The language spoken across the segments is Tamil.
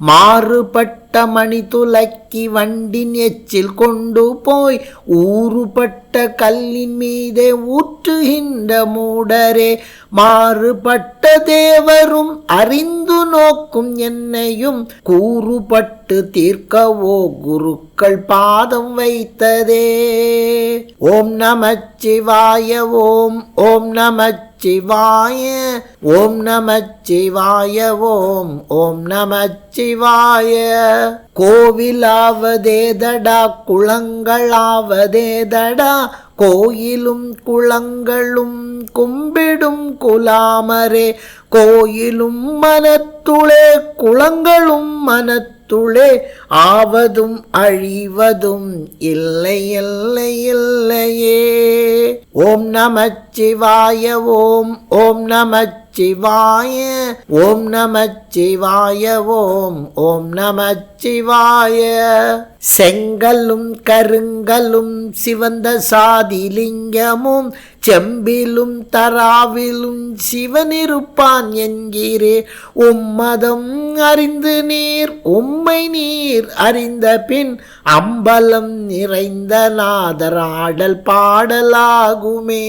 மாறுபட்ட மணி துலக்கி வண்டின் எச்சில் கொண்டு போய் ஊறுபட்ட கல்லின் மீதே ஊற்றுகின்ற மூடரே மாறுபட்ட தேவரும் அறிந்து நோக்கும் என்னையும் கூறுபட்டு தீர்க்கவோ குருக்கள் பாதம் வைத்ததே. ஓம் நமச்சிவாய ஓம் ஓம் நமச்சி சிவாய ஓம் நம சிவாய ஓம் ஓம் நம சிவாய கோவிலாவதேதடா குளங்களாவதேதடா கோயிலும் குளங்களும் கும்பிடும் குலாமரே. கோயிலும் மனத்துளே குளங்களும் மனத்துளே. ஆவதும் அழிவதும் இல்லை இல்லை இல்லையே. ஓம் நம நமச்சிவாய ஓம் ஓம் நமச்சிவாய ஓம் நமச்சிவாய ஓம் ஓம் நமச்சிவாய. செங்கல்லும் கருங்கல்லும் சிவந்த சாதிலிங்கமும் செம்பிலும் தராவிலும் சிவனிருப்பான் என்கிறே. உம்மதம் அறிந்து நீர் உம்மை நீர் அறிந்த பின் அம்பலம் நிறைந்த நாதராடல் பாடலாகுமே.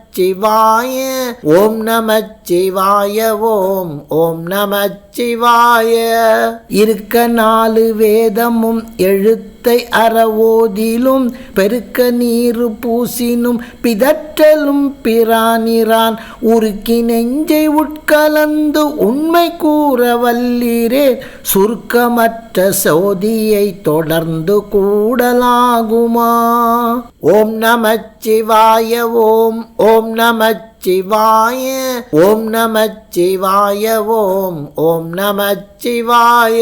சிவாய ஓம் நமச்சிவாய ஓம் ஓம் நமச்சிவாய. இருக்க நாலு வேதமும் எழுத்தை அறவோதிலும் பெருக்க நீரு பூசினும் பிதற்றலும் பிரானிரான். உருக்கி நெஞ்சை உட்கலந்து உண்மை கூற வல்லீரேன் சுருக்கமற்ற சோதியை தொடர்ந்து கூடலாகுமா? ஓம் நமச்சிவாய ஓம் ஓம் நமச்சிவாய. ஓம் நமச்சிவாய. ஓம் ஓம் நமச்சிவாய.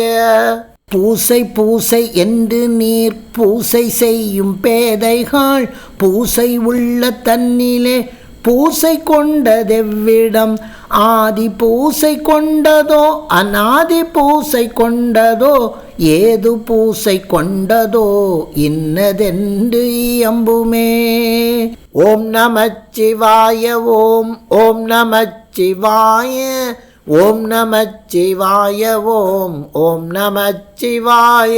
பூசை பூசை என்று நீர் பூசை செய்யும் பேதைகள் பூசை உள்ள தன்னிலே பூசை கொண்டதெவ்விடம்? ஆதி பூசை கொண்டதோ அநாதி பூசை கொண்டதோ ஏது பூசை கொண்டதோ இன்னதென்று இயம்புமே ஓம் நமச்சிவாய ஓம் ஓம் நமச்சிவாய ஓம் நமச்சிவாய ஓம் ஓம் நமச்சிவாய.